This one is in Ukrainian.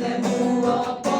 не було.